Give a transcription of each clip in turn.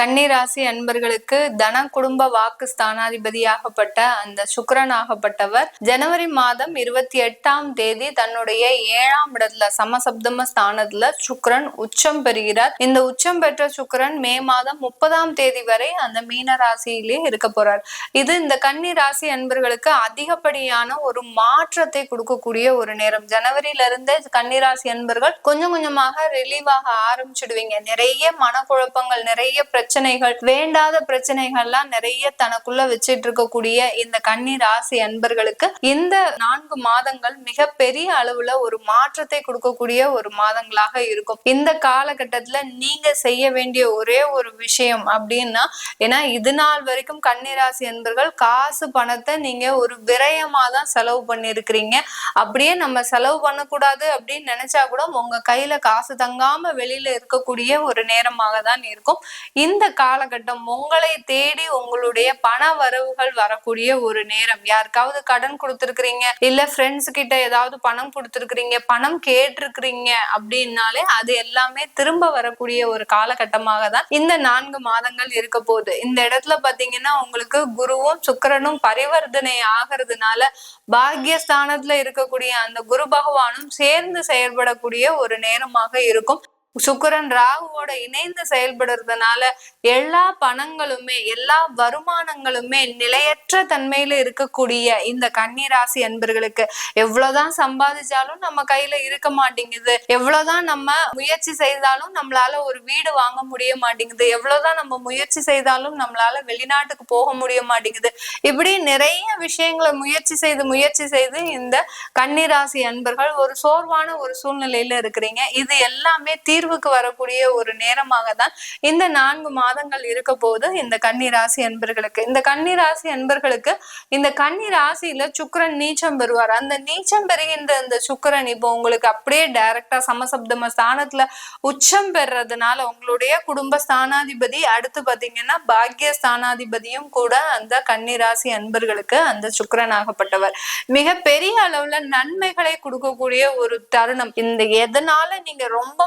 கன்னிராசி அன்பர்களுக்கு தன குடும்ப வாக்கு ஸ்தானாதிபதியாகப்பட்ட அந்த சுக்கிரன் ஆகப்பட்டவர் ஜனவரி மாதம் இருபத்தி எட்டாம் தேதி தன்னுடைய ஏழாம் இடத்துல சமசப்தம ஸ்தானத்துல சுக்கரன் உச்சம் பெறுகிறார். இந்த உச்சம் பெற்ற சுக்கிரன் மே மாதம் முப்பதாம் தேதி வரை அந்த மீன ராசியிலே இருக்க போறார். இது இந்த கன்னி ராசி அன்பர்களுக்கு அதிகப்படியான ஒரு மாற்றத்தை கொடுக்கக்கூடிய ஒரு நேரம். ஜனவரியில இருந்தே கன்னிராசி அன்பர்கள் கொஞ்சம் கொஞ்சமாக ரிலீவ் ஆக ஆரம்பிச்சிடுவீங்க. நிறைய மனக்குழப்பங்கள் நிறைய பிரச்சனைகள் வேண்டாத பிரச்சனைகள்லாம் நிறைய தனக்குள்ள வச்சிட்டு இருக்கக்கூடிய இந்த கன்னி ராசி அன்பர்களுக்கு இந்த நான்கு மாதங்கள் மிக பெரிய அளவுல ஒரு மாற்றத்தை கொடுக்கக்கூடிய ஒரு மாதங்களாக இருக்கும். இந்த காலகட்டத்துல நீங்க செய்ய வேண்டிய ஒரே ஒரு விஷயம் அப்படின்னா ஏன்னா இது நாள் வரைக்கும் கன்னிராசி அன்பர்கள் காசு பணத்தை நீங்க ஒரு விரயமா தான் செலவு பண்ணிருக்கிறீங்க அப்படியே நம்ம செலவு பண்ணக்கூடாது அப்படின்னு நினைச்சா கூட உங்க கையில காசு தங்காம வெளியில இருக்கக்கூடிய ஒரு நேரமாக தான் இருக்கும். இந்த இந்த காலகட்டம் உங்களை தேடி உங்களுடைய பண வரவுகள் வரக்கூடிய ஒரு நேரம். யாருக்காவது கடன் கொடுத்துருக்கிறீங்க இல்ல ஃப்ரெண்ட்ஸ் கிட்ட ஏதாவது பணம் கொடுத்துருக்கிறீங்க பணம் கேட்டிருக்கிறீங்க அப்படின்னாலே அது எல்லாமே திரும்ப வரக்கூடிய ஒரு காலகட்டமாக தான் இந்த நான்கு மாதங்கள் இருக்க போகுது. இந்த இடத்துல பாத்தீங்கன்னா உங்களுக்கு குருவும் சுக்கிரனும் பரிவர்த்தனை ஆகிறதுனால பாக்யஸ்தானத்துல இருக்கக்கூடிய அந்த குரு பகவானும் சேர்ந்து செயல்படக்கூடிய ஒரு நேரமாக இருக்கும். சுக்கரன் ராகுவோட இணைந்து செயல்படுறதுனால எல்லா பணங்களுமே எல்லா வருமானங்களுமே நிலையற்ற தன்மையில இருக்கக்கூடிய இந்த கன்னிராசி அன்பர்களுக்கு எவ்வளவுதான் சம்பாதிச்சாலும் நம்ம கையில இருக்க மாட்டேங்குது. எவ்வளவுதான் நம்ம முயற்சி செய்தாலும் நம்மளால ஒரு வீடு வாங்க முடிய மாட்டேங்குது. எவ்வளவுதான் நம்ம முயற்சி செய்தாலும் நம்மளால வெளிநாட்டுக்கு போக முடிய மாட்டேங்குது. இப்படி நிறைய விஷயங்களை முயற்சி செய்து முயற்சி செய்து இந்த கன்னிராசி அன்பர்கள் ஒரு சோர்வான ஒரு சூழ்நிலையில இருக்கிறீங்க. இது எல்லாமே தீ தீர்வுக்கு வரக்கூடிய ஒரு நேரமாக தான் இந்த நான்கு மாதங்கள் இருக்க போது இந்த கன்னி ராசி அன்பர்களுக்கு. இந்த கன்னி ராசி அன்பர்களுக்கு இந்த கன்னி ராசியில சுக்கிரன் நீச்சம் பெறுவார். அந்த நீச்சம் பெறுகின்ற இந்த சுக்கிரன் இப்போ உங்களுக்கு அப்படியே டைரக்டா சமசப்தம ஸ்தானத்துல உச்சம் பெறுறதுனால உங்களுடைய குடும்ப ஸ்தானாதிபதி அடுத்து பாத்தீங்கன்னா பாக்கிய ஸ்தானாதிபதியும் கூட அந்த கன்னி ராசி அன்பர்களுக்கு அந்த சுக்கரன் ஆகப்பட்டவர். மிக பெரிய அளவுல நன்மைகளை கொடுக்கக்கூடிய ஒரு தருணம். இந்த எதனால நீங்க ரொம்ப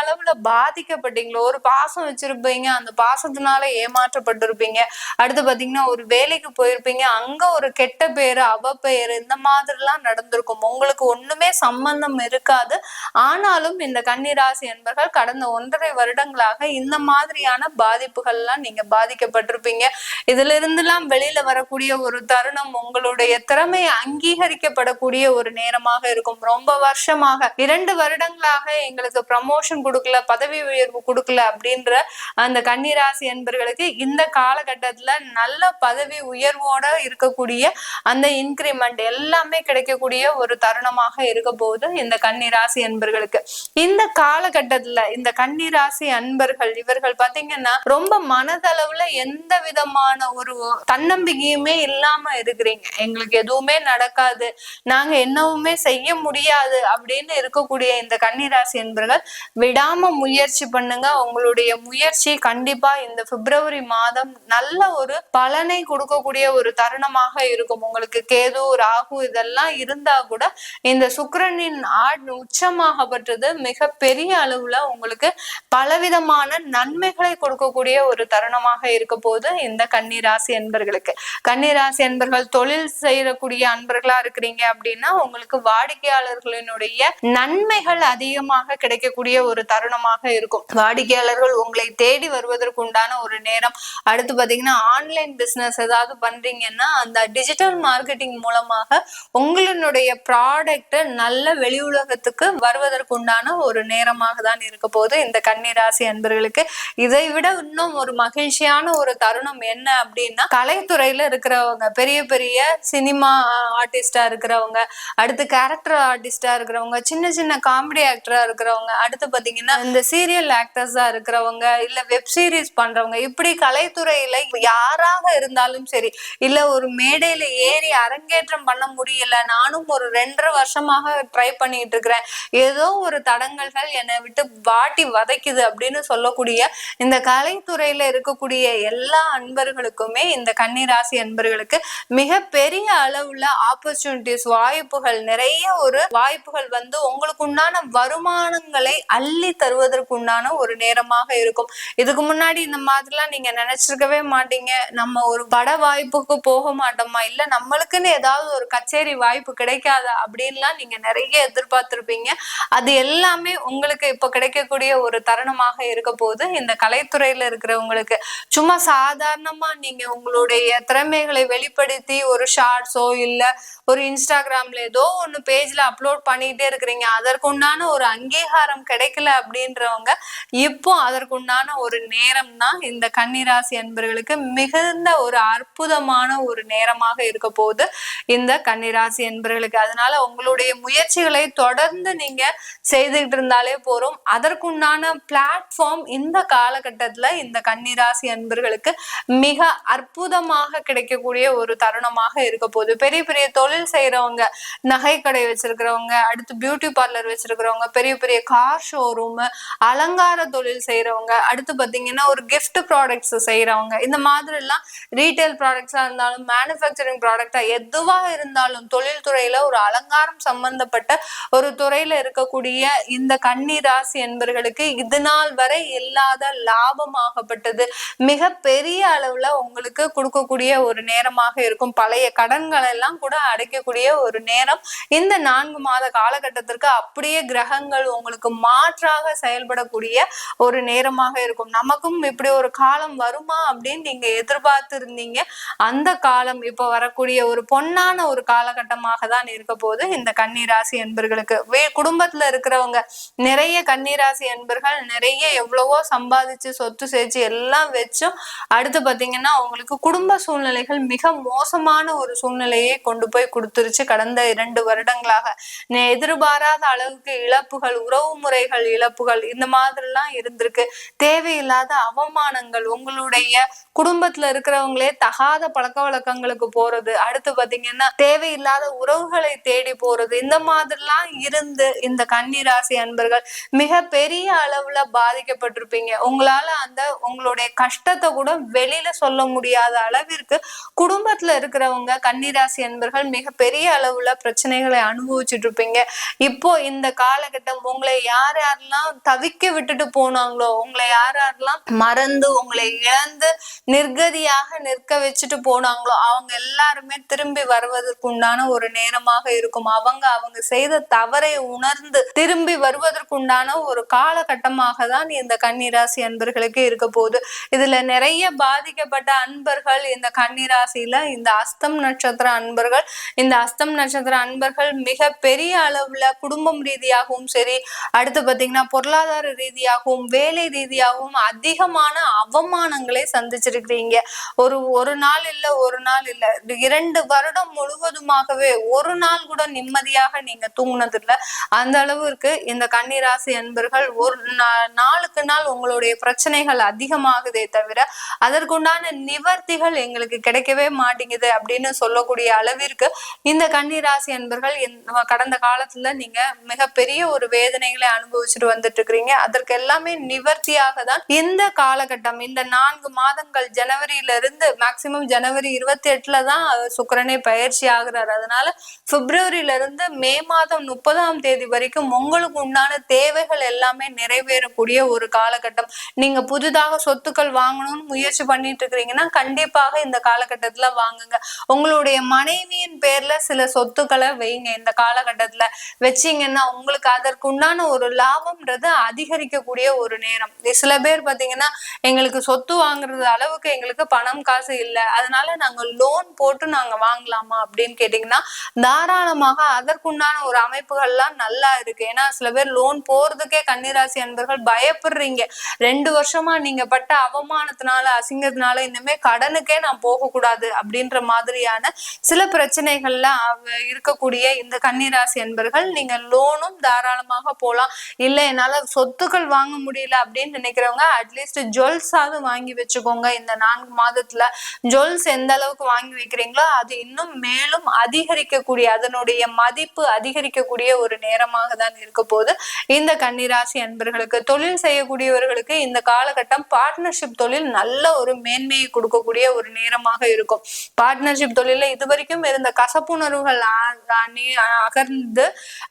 அளவுல பாதிக்கப்பட்டீங்களோ? ஒரு பாசம் வச்சிருப்பீங்க. அந்த பாசத்தினால ஏமாற்றப்பட்டிருப்பீங்க. அடுத்து பாத்தீங்கன்னா ஒரு வேலைக்கு போயிருப்பீங்க. அங்க ஒரு கெட்ட பேரு அவ பெயர் இந்த மாதிரிலாம் நடந்திருக்கும். உங்களுக்கு ஒண்ணுமே சம்பந்தம் இருக்காது. ஆனாலும் இந்த கன்னிராசி என்பர்கள் கடந்த ஒன்றரை வருடங்களாக இந்த மாதிரியான பாதிப்புகள்லாம் நீங்க பாதிக்கப்பட்டிருப்பீங்க. இதுல இருந்தெல்லாம் வெளியில வரக்கூடிய ஒரு தருணம் உங்களுடைய திறமை அங்கீகரிக்கப்படக்கூடிய ஒரு நேரமாக இருக்கும். ரொம்ப வருஷமாக இரண்டு வருடங்களாக எங்களுக்கு ப்ரமோஷன் கொடுக்கல பதவி உயர்வு கொடுக்கல அப்படின்ற அந்த கன்னிராசி என்பர்களுக்கு இந்த காலகட்டத்துல நல்ல பதவி உயர்வோட இருக்கக்கூடிய அந்த இன்க்ரிமெண்ட் எல்லாமே கிடைக்கக்கூடிய ஒரு தருணமாக இருக்க போது இந்த கன்னிராசி அன்பர்களுக்கு இந்த காலகட்டத்துல இந்த கன்னிராசி அன்பர்கள் இவர்கள் பாத்தீங்கன்னா ரொம்ப மனதளவுல எந்த விதமான ஒரு தன்னம்பிக்கையுமே இல்லாம இருக்கிறீங்க. எங்களுக்கு எதுவுமே நடக்காது நாங்க என்னவுமே செய்ய முடியாது அப்படின்னு இருக்கக்கூடிய இந்த கன்னிராசி என்பர்கள் விடாம முயற்சி பண்ணுங்க. உங்களுடைய முயற்சி கண்டிப்பா இந்த பிப்ரவரி மாதம் நல்ல ஒரு பலனை கொடுக்கக்கூடிய ஒரு தருணமாக இருக்கும். உங்களுக்கு கேது ராகு இதெல்லாம் இருந்தா கூட இந்த சுக்கரனின் ஆட் உச்சமாகப்பட்டது மிக பெரிய அளவுல உங்களுக்கு பலவிதமான நன்மைகளை கொடுக்கக்கூடிய ஒரு தருணமாக இருக்க போது இந்த கன்னிராசி அன்பர்களுக்கு கன்னிராசி அன்பர்கள் தொழில் செய்யக்கூடிய அன்பர்களா இருக்கிறீங்க அப்படின்னா உங்களுக்கு வாடிக்கையாளர்களினுடைய நன்மைகள் அதிகமாக கிடைக்கக்கூடிய ஒரு தருணமாக இருக்கும். வாடிக்கையாளர்கள் உங்களை தேடி வருவதற்கு உண்டான ஒரு நேரம். அடுத்து பாத்தீங்கன்னா ஆன்லைன் பிசினஸ் ஏதாவது பண்றீங்கன்னா அந்த டிஜிட்டல் மார்க்கெட்டிங் மூலமாக உங்களுடைய ப்ராடக்ட் நல்ல வெளி உலகத்துக்கு வருவதற்கு உண்டான ஒரு நேரமாக தான் இருக்க போது இந்த கன்னிராசி அன்பர்களுக்கு. இதை விட இன்னும் ஒரு மகிழ்ச்சியான ஒரு தருணம் என்ன அப்படின்னா கலைத்துறையில இருக்கிறவங்க பெரிய பெரிய சினிமா ஆர்டிஸ்டா இருக்கிறவங்க அடுத்து கேரக்டர் ஆர்டிஸ்டா இருக்கிறவங்க சின்ன சின்ன காமெடி ஆக்டரா இருக்கிறவங்க அடுத்து பாத்தீங்கன்னா இந்த சீரியல் ஆக்டர்ஸா இருக்கிறவங்க இல்ல வெப் சீரிஸ் பண்றவங்க இப்படி கலைத்துறையில யாராக இருந்தாலும் சரி இல்ல ஒரு மேடையில ஏறி அரங்கேற்றம் பண்ண முடியல நானும் ஒரு ரெண்டரை வருஷமாக ட்ரை பண்ணிட்டு இருக்கிறேன். ஏதோ ஒரு தடங்கல்கள் என்னை விட்டு வாட்டி வதைக்குது அப்படின்னு சொல்லக்கூடிய இந்த கலைத்துறையில இருக்கக்கூடிய எல்லா அன்பர்களுக்குமே இந்த கன்னிராசி அன்பர்களுக்கு மிக பெரிய அளவுல ஆப்பர்ச்சுனிட்டிஸ் வாய்ப்புகள் நிறைய ஒரு வாய்ப்புகள் வந்து உங்களுக்கு உண்டான வருமானங்களை அல்ல அள்ளி தருவதற்கு உண்டான ஒரு நேரமாக இருக்கும். இதுக்கு முன்னாடி இந்த மாதிரிலாம் நீங்க நினைச்சிருக்கவே மாட்டீங்க. நம்ம ஒரு பட வாய்ப்புக்கு போக மாட்டோமா? இல்ல நம்மளுக்குன்னு ஏதாவது ஒரு கச்சேரி வாய்ப்பு கிடைக்காதா? அப்படின்லாம் நீங்க நிறைய எதிர்பார்த்திருப்பீங்க. அது எல்லாமே உங்களுக்கு இப்ப கிடைக்கக்கூடிய ஒரு தருணமாக இருக்க போது இந்த கலைத்துறையில இருக்கிறவங்களுக்கு சும்மா சாதாரணமா நீங்க உங்களுடைய திறமைகளை வெளிப்படுத்தி ஒரு ஷார்ட்ஸோ இல்ல ஒரு இன்ஸ்டாகிராம்ல ஏதோ ஒன்னு பேஜ்ல அப்லோட் பண்ணிட்டே இருக்கிறீங்க. அதற்குண்டான ஒரு அங்கீகாரம் கிடைக்கல அப்படின்றவங்க இப்போ அதற்குண்டான ஒரு நேரம் தான் இந்த கன்னிராசி அன்பர்களுக்கு மிகுந்த ஒரு அற்புதமான ஒரு நேரமாக இருக்க போகுது இந்த கன்னிராசி அன்பர்களுக்கு. அதனால உங்களுடைய முயற்சிகளை தொடர்ந்து நீங்க செய்துகிட்டு இருந்தாலே போறோம் அதற்குண்டான பிளாட்ஃபார்ம் இந்த காலகட்டத்துல இந்த கன்னிராசி அன்பர்களுக்கு மிக அற்புதமாக கிடைக்கக்கூடிய ஒரு தருணமாக இருக்க போகுது. பெரிய பெரிய தொழில் செய்யறவங்க நகை கடை வச்சிருக்கிறவங்க அடுத்து பியூட்டி பார்லர் வச்சிருக்கிறவங்க பெரிய பெரிய கார் ஷோ ஷோரூம் அலங்கார தொழில் செய்யறவங்க அடுத்து பாத்தீங்கன்னா ஒரு கிஃப்ட் ப்ராடக்ட்ஸ் செய்யறவங்க இந்த மாதிரி எல்லாம் ரீட்டைல் ப்ராடக்ட்ஸா இருந்தாலும் மேனுஃபேக்சரிங் ப்ராடக்டா எதுவா இருந்தாலும் தொழில்துறையில ஒரு அலங்காரம் சம்பந்தப்பட்ட ஒரு துறையில இருக்கக்கூடிய இந்த கன்னி ராசி என்பர்களுக்கு இது நாள் வரை இல்லாத லாபமாகப்பட்டது. மிக பெரிய அளவுல உங்களுக்கு கொடுக்கக்கூடிய ஒரு நேரமாக இருக்கும். பழைய கடன்கள் எல்லாம் கூட அடைக்கக்கூடிய ஒரு நேரம். இந்த நான்கு மாத காலகட்டத்திற்கு அப்படியே கிரகங்கள் உங்களுக்கு மாற்றாக செயல்படக்கூடிய ஒரு நேரமாக இருக்கும். நமக்கும் இப்படி ஒரு காலம் வருமா அப்படின்னு நீங்க எதிர்பார்த்து இருந்தீங்க அந்த காலம் இப்ப வரக்கூடிய ஒரு பொன்னான ஒரு காலகட்டமாக தான் இருக்க போது இந்த கன்னிராசி என்பர்களுக்கு. வே குடும்பத்துல இருக்கிறவங்க நிறைய கன்னிராசி என்பர்கள் நிறைய எவ்வளவோ சம்பாதிச்சு சொத்து சேர்த்து எல்லாம் வச்சும் அடுத்து பாத்தீங்கன்னா அவங்களுக்கு குடும்ப சூழ்நிலைகள் மிக மோசமான ஒரு சூழ்நிலையை கொண்டு போய் கொடுத்துருச்சு. கடந்த இரண்டு வருடங்களாக. எதிர்பாராத அளவுக்கு இழப்புகள் உறவு முறைகள் இழப்புகள் இந்த மாதிரிலாம் இருந்திருக்கு. தேவையில்லாத அவமானங்கள் உங்களுடைய குடும்பத்துல இருக்கிறவங்களே தகாத பழக்க வழக்கங்களுக்கு போறது. அடுத்து பாத்தீங்கன்னா தேவையில்லாத உறவுகளை தேடி போறது. இந்த மாதிரிலாம் இருந்து இந்த கன்னிராசி அன்பர்கள் மிக பெரிய அளவுல பாதிக்கப்பட்டிருப்பீங்க. உங்களால அந்த உங்களுடைய கஷ்டத்தை கூட வெளியில சொல்ல முடியாத அளவிற்கு குடும்பத்துல இருக்கிறவங்க கன்னிராசி அன்பர்கள் மிக பெரிய அளவுல பிரச்சனைகளை அனுபவிச்சுட்டு இருப்பீங்க. இப்போ இந்த காலகட்டம் உங்களை யார் யாரெல்லாம் தவிக்க விட்டுட்டு போனாங்களோ உங்களை யார் யாரெல்லாம் மறந்து உங்களை இழந்து நிர்கதியாக நிற்க வச்சுட்டு போனாங்களோ அவங்க எல்லாருமே திரும்பி வருவதற்கு உண்டான ஒரு நேரமாக இருக்கும். அவங்க அவங்க செய்த தவறை உணர்ந்து திரும்பி வருவதற்கு உண்டான ஒரு காலகட்டமாக தான் இந்த கன்னிராசி அன்பர்களுக்கு இருக்க போகுது. இதுல நிறைய பாதிக்கப்பட்ட அன்பர்கள் இந்த கன்னிராசியில இந்த அஸ்தம் நட்சத்திர அன்பர்கள் இந்த அஸ்தம் நட்சத்திர அன்பர்கள் மிக பெரிய அளவுல குடும்பம் ரீதியாகவும் சரி அடுத்து பாத்தீங்கன்னா பொருளாதார ரீதியாகவும் வேலை ரீதியாகவும் அதிகமான அவமானங்களை சந்திச்சிருக்கிறீங்க. ஒரு ஒரு நாள் இல்ல ஒரு நாள் இல்ல. இரண்டு வருடம் முழுவதுமாகவே ஒரு நாள் கூட நிம்மதியாக நீங்க தூங்குனது இல்ல அந்த அளவுக்கு இந்த கன்னிராசி அன்பர்கள் ஒரு நாளுக்கு நாள் உங்களுடைய பிரச்சனைகள் அதிகமாகுதே தவிர அதற்குண்டான நிவர்த்திகள் எங்களுக்கு கிடைக்கவே மாட்டேங்குது அப்படின்னு சொல்லக்கூடிய அளவிற்கு இந்த கன்னிராசி அன்பர்கள் கடந்த காலத்துல நீங்க மிகப்பெரிய ஒரு வேதனைகளை அனுபவிச்சு அனுபவிச்சுட்டு வந்துட்டு இருக்கிறீங்க அதற்கு எல்லாமே நிவர்த்தியாக தான் இந்த காலகட்டம் இந்த நான்கு மாதங்கள் ஜனவரியில இருந்து மேக்சிமம் ஜனவரி இருபத்தி எட்டுல தான் சுக்கரனே பயிற்சி ஆகுறாரு. அதனால பிப்ரவரியில இருந்து மே மாதம் முப்பதாம் தேதி வரைக்கும் உங்களுக்கு உண்டான தேவைகள் எல்லாமே நிறைவேறக்கூடிய ஒரு காலகட்டம். நீங்க புதிதாக சொத்துக்கள் வாங்கணும்னு முயற்சி பண்ணிட்டு இருக்கிறீங்கன்னா கண்டிப்பாக இந்த காலகட்டத்துல வாங்குங்க. உங்களுடைய மனைவியின் பேர்ல சில சொத்துக்களை வைங்க. இந்த காலகட்டத்துல வச்சீங்கன்னா உங்களுக்கு அதற்கு உண்டான ஒரு லாபம்ன்றது அதிகரிக்கக்கூடிய ஒரு நேரம். சில பேர் பாத்தீங்கன்னா எங்களுக்கு சொத்து வாங்குறது அளவுக்கு எங்களுக்கு பணம் காசு இல்லை. அதனால நாங்க லோன் போட்டு நாங்க வாங்கலாமா அப்படின்னு கேட்டீங்கன்னா தாராளமாக அதற்குண்டான ஒரு அமைப்புகள்லாம் நல்லா இருக்கு. ஏன்னா சில பேர் லோன் போறதுக்கே கன்னிராசி அன்பர்கள் பயப்படுறீங்க. ரெண்டு வருஷமா நீங்க பட்ட அவமானத்தினால அசிங்கத்தினால இனிமே கடனுக்கே நான் போகக்கூடாது அப்படின்ற மாதிரியான சில பிரச்சனைகள்ல இருக்கக்கூடிய இந்த கன்னிராசி அன்பர்கள் நீங்க லோனும் தாராளமாக போலாம். இல்ல இல்லை என்னால் சொத்துக்கள் வாங்க முடியல அப்படின்னு நினைக்கிறவங்க அட்லீஸ்ட் ஜுவல்ஸாவது வாங்கி வச்சுக்கோங்க. இந்த நான்கு மாதத்துல ஜுவல்ஸ் எந்த அளவுக்கு வாங்கி வைக்கிறீங்களோ அது இன்னும் மேலும் அதிகரிக்கக்கூடிய அதனுடைய மதிப்பு அதிகரிக்கக்கூடிய ஒரு நேரமாக தான் இருக்க போது இந்த கன்னிராசி அன்பர்களுக்கு தொழில் செய்யக்கூடியவர்களுக்கு இந்த காலகட்டம் பார்ட்னர்ஷிப் தொழில் நல்ல ஒரு மேன்மையை கொடுக்கக்கூடிய ஒரு நேரமாக இருக்கும். பார்ட்னர்ஷிப் தொழில இதுவரைக்கும் இருந்த கசப்புணர்வுகள் அகர்ந்து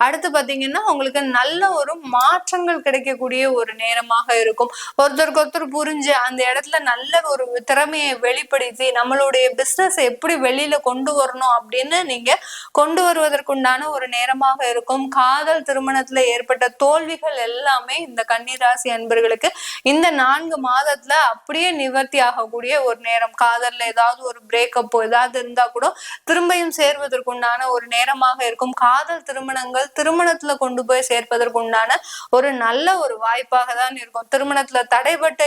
அடுத்து பாத்தீங்கன்னா உங்களுக்கு நல்ல ஒரு மா மாற்றங்கள் கிடைக்கக்கூடிய ஒரு நேரமாக இருக்கும். ஒருத்தருக்கு ஒருத்தர் புரிஞ்சு அந்த இடத்துல நல்ல ஒரு திறமையை வெளிப்படுத்தி நம்மளுடைய பிசினஸ் எப்படி வெளியில கொண்டு வரணும் அப்படின்னு நீங்க கொண்டு வருவதற்குண்டான ஒரு நேரமாக இருக்கும். காதல் திருமணத்துல ஏற்பட்ட தோல்விகள் எல்லாமே இந்த கன்னிராசி அன்பர்களுக்கு இந்த நான்கு மாதத்துல அப்படியே நிவர்த்தி ஆகக்கூடிய ஒரு நேரம். காதல்ல ஏதாவது ஒரு பிரேக்கப்போ ஏதாவது இருந்தா கூட திரும்பியும் சேர்வதற்குண்டான ஒரு நேரமாக இருக்கும். காதல் திருமணங்கள் திருமணத்துல கொண்டு போய் சேர்ப்பதற்குண்டான ஒரு நல்ல ஒரு வாய்ப்பாக தான் இருக்கும். திருமணத்துல தடைபட்ட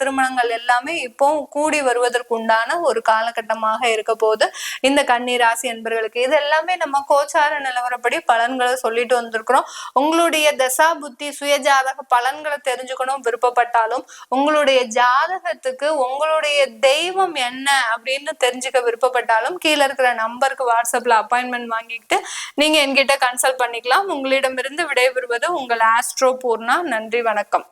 திருமணங்கள் எல்லாமே இப்போ கூடி வருவதற்குண்டான ஒரு காலகட்டமாக இருக்க போது இந்த கண்ணீர் ராசி என்பர்களுக்கு இது எல்லாமே நம்ம கோச்சார நிலவரப்படி பலன்களை சொல்லிட்டு வந்திருக்கிறோம். உங்களுடைய தசா புத்தி சுயஜாதக பலன்களை தெரிஞ்சுக்கணும் விருப்பப்பட்டாலும் உங்களுடைய ஜாதகத்துக்கு உங்களுடைய தெய்வம் என்ன அப்படின்னு தெரிஞ்சுக்க விருப்பப்பட்டாலும் கீழே இருக்கிற நம்பருக்கு வாட்ஸ்அப்ல அப்பாயின்மெண்ட் வாங்கிக்கிட்டு நீங்க என்கிட்ட கன்சல்ட் பண்ணிக்கலாம். உங்களிடமிருந்து விடைபெறுவது உங்கள் ஆஸ்ட்ரோ பூர்ணா நன்றி வணக்கம்.